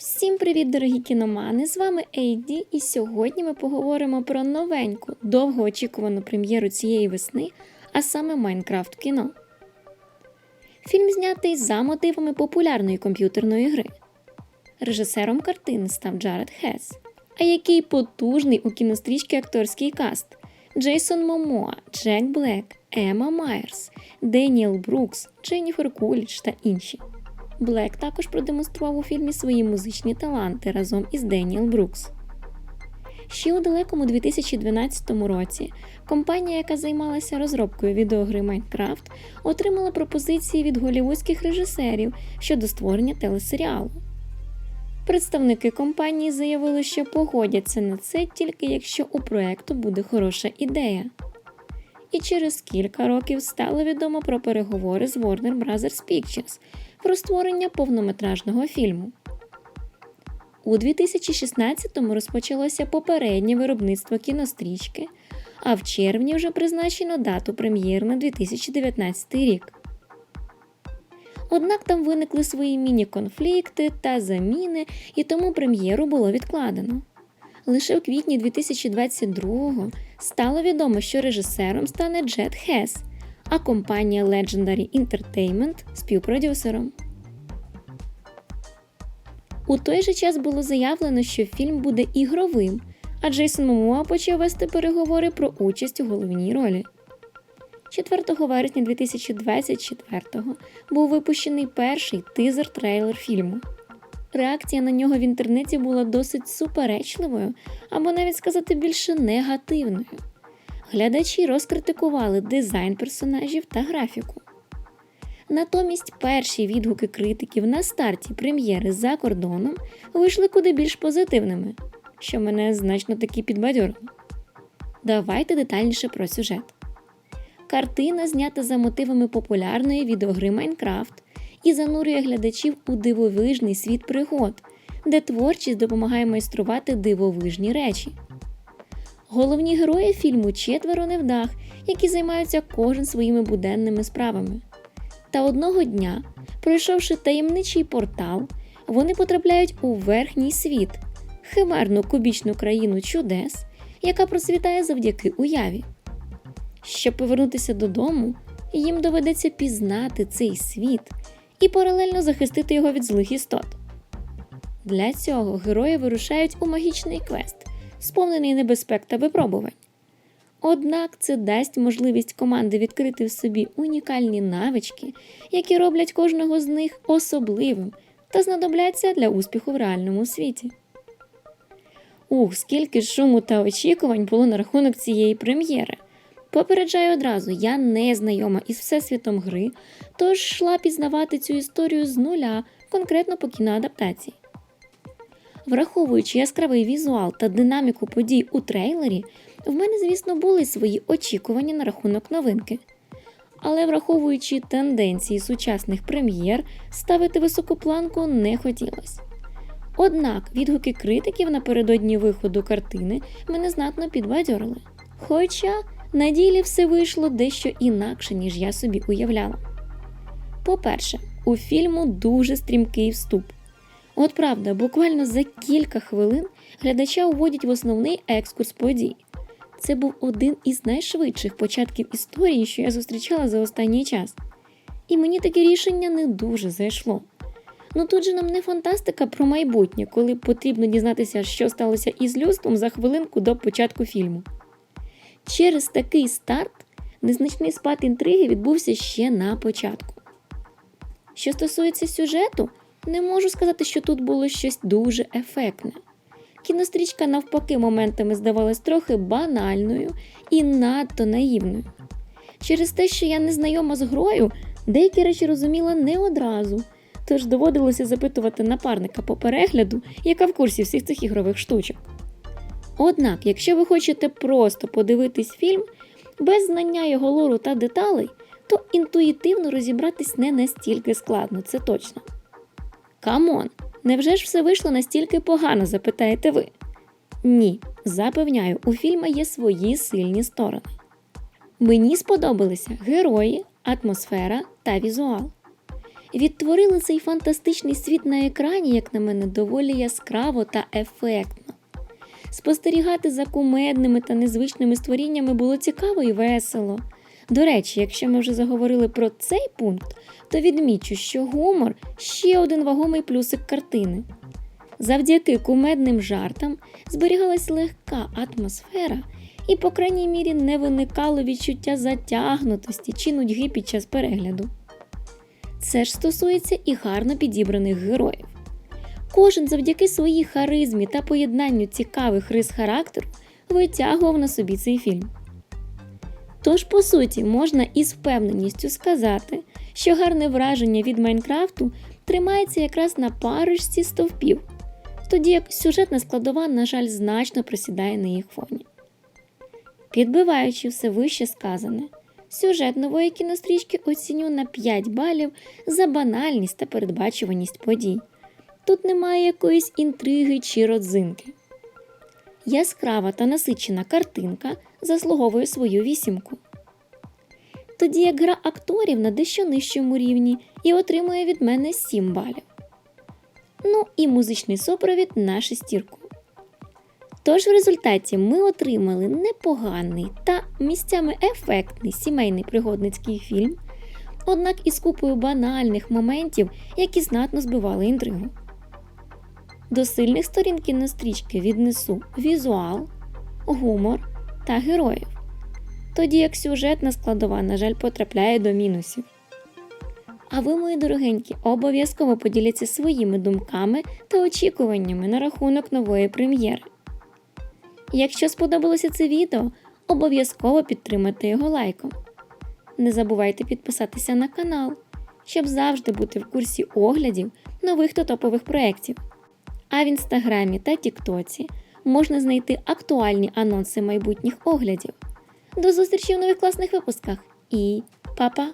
Всім привіт, дорогі кіномани! З вами Ейді, і сьогодні ми поговоримо про новеньку, довгоочікувану прем'єру цієї весни, а саме Майнкрафт кіно. Фільм знятий за мотивами популярної комп'ютерної гри. Режисером картини став Джаред Хес. А який потужний у кінострічки акторський каст: Джейсон Момоа, Джек Блек, Ема Майерс, Деніел Брукс, Дженніфер Куліч та інші. Блек також продемонстрував у фільмі свої музичні таланти разом із Деніел Брукс. Ще у далекому 2012 році компанія, яка займалася розробкою відеогри Майнкрафт, отримала пропозиції від голівудських режисерів щодо створення телесеріалу. Представники компанії заявили, що погодяться на це тільки якщо у проекту буде хороша ідея. І через кілька років стало відомо про переговори з Warner Bros. Pictures про створення повнометражного фільму. У 2016-му розпочалося попереднє виробництво кінострічки, а в червні вже призначено дату прем'єр на 2019 рік. Однак там виникли свої міні-конфлікти та заміни, і тому прем'єру було відкладено. Лише в квітні 2022-го стало відомо, що режисером стане Джет Хес, а компанія Legendary Entertainment – співпродюсером. У той же час було заявлено, що фільм буде ігровим, а Джейсон Момоа почав вести переговори про участь у головній ролі. 4 вересня 2024-го був випущений перший тизер-трейлер фільму. Реакція на нього в інтернеті була досить суперечливою, або навіть сказати більше негативною. Глядачі розкритикували дизайн персонажів та графіку. Натомість перші відгуки критиків на старті прем'єри за кордоном вийшли куди більш позитивними, що мене значно таки підбадьорило. Давайте детальніше про сюжет. Картина знята за мотивами популярної відеогри Майнкрафт і занурює глядачів у дивовижний світ пригод, де творчість допомагає майструвати дивовижні речі. Головні герої фільму четверо невдах, які займаються кожен своїми буденними справами. Та одного дня, пройшовши таємничий портал, вони потрапляють у верхній світ, химерну кубічну країну чудес, яка процвітає завдяки уяві. Щоб повернутися додому, їм доведеться пізнати цей світ і паралельно захистити його від злих істот. Для цього герої вирушають у магічний квест, сповнений небезпек та випробувань. Однак це дасть можливість команди відкрити в собі унікальні навички, які роблять кожного з них особливим та знадобляться для успіху в реальному світі. Ух, скільки шуму та очікувань було на рахунок цієї прем'єри. Попереджаю одразу, я не знайома із всесвітом гри, тож йшла пізнавати цю історію з нуля, конкретно по кіноадаптації. Враховуючи яскравий візуал та динаміку подій у трейлері, в мене, звісно, були свої очікування на рахунок новинки. Але враховуючи тенденції сучасних прем'єр, ставити високу планку не хотілося. Однак відгуки критиків напередодні виходу картини мене знатно підбадьорили. Хоча на ділі все вийшло дещо інакше, ніж я собі уявляла. По-перше, у фільму дуже стрімкий вступ. От правда, буквально за кілька хвилин глядача уводять в основний екскурс подій. Це був один із найшвидших початків історії, що я зустрічала за останній час. І мені таке рішення не дуже зайшло. Ну тут же нам не фантастика про майбутнє, коли потрібно дізнатися, що сталося із людством за хвилинку до початку фільму. Через такий старт незначний спад інтриги відбувся ще на початку. Що стосується сюжету, не можу сказати, що тут було щось дуже ефектне. Кінострічка, навпаки, моментами здавалась трохи банальною і надто наївною. Через те, що я не знайома з грою, деякі речі розуміла не одразу, тож доводилося запитувати напарника по перегляду, яка в курсі всіх цих ігрових штучок. Однак, якщо ви хочете просто подивитись фільм без знання його лору та деталей, то інтуїтивно розібратись не настільки складно, це точно. Камон, невже ж все вийшло настільки погано, запитаєте ви? Ні, запевняю, у фільму є свої сильні сторони. Мені сподобалися герої, атмосфера та візуал. відтворили цей фантастичний світ на екрані, як на мене, доволі яскраво та ефектно. Спостерігати за кумедними та незвичними створіннями було цікаво і весело. До речі, якщо ми вже заговорили про цей пункт, то відмічу, що гумор ще один вагомий плюсик картини. Завдяки кумедним жартам зберігалась легка атмосфера, і, по крайній мірі, не виникало відчуття затягнутості чи нудьги під час перегляду. Це ж стосується і гарно підібраних героїв. Кожен завдяки своїй харизмі та поєднанню цікавих рис характеру витягував на собі цей фільм. Тож, по суті, можна із впевненістю сказати, що гарне враження від Майнкрафту тримається якраз на парочці стовпів, тоді як сюжетна складова, на жаль, значно просідає на їх фоні. Підбиваючи все вище сказане, сюжет нової кінострічки оціню на 5 балів за банальність та передбачуваність подій. Тут немає якоїсь інтриги чи родзинки. Яскрава та насичена картинка заслуговує свою вісімку. Тоді як гра акторів на дещо нижчому рівні і отримує від мене 7 балів. Ну і музичний супровід на шестірку. Тож в результаті ми отримали непоганий та місцями ефектний сімейний пригодницький фільм, однак із купою банальних моментів, які знатно збивали інтригу. До сильних сторін кінострічки віднесу візуал, гумор та героїв, тоді як сюжетна складова, на жаль, потрапляє до мінусів. А ви, мої дорогенькі, обов'язково поділяться своїми думками та очікуваннями на рахунок нової прем'єри. Якщо сподобалося це відео, обов'язково підтримайте його лайком. Не забувайте підписатися на канал, щоб завжди бути в курсі оглядів нових та топових проєктів. А в інстаграмі та Тіктоці можна знайти актуальні анонси майбутніх оглядів. До зустрічі в нових класних випусках і па-па!